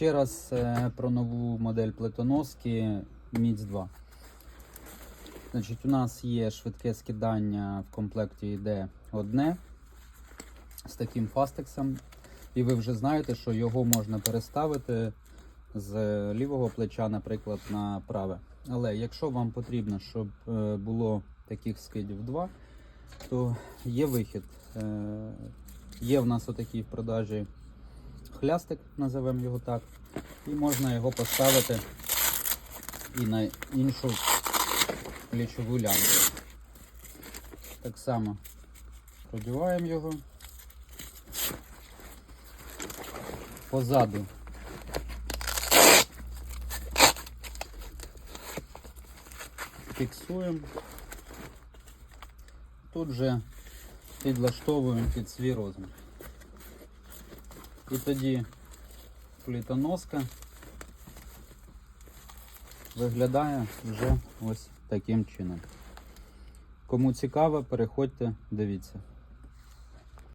ще раз е, про нову модель плитоноски Міц 2. Значить, у нас є швидке скидання в комплекті йде одне з таким фастексом. І ви вже знаєте, що його можна переставити з лівого плеча, наприклад, на праве. Але якщо вам потрібно, щоб е, було таких скидів два, то є вихід. Е, Є в нас отакий в продажі хлястик, називаємо його так. І можна його поставити і на іншу плечову лямку. Так само продіваємо його. Позаду фіксуємо. Тут вже підлаштовуємо під свій розмір. І тоді плітоноска виглядає вже ось таким чином. Кому цікаво, переходьте, дивіться.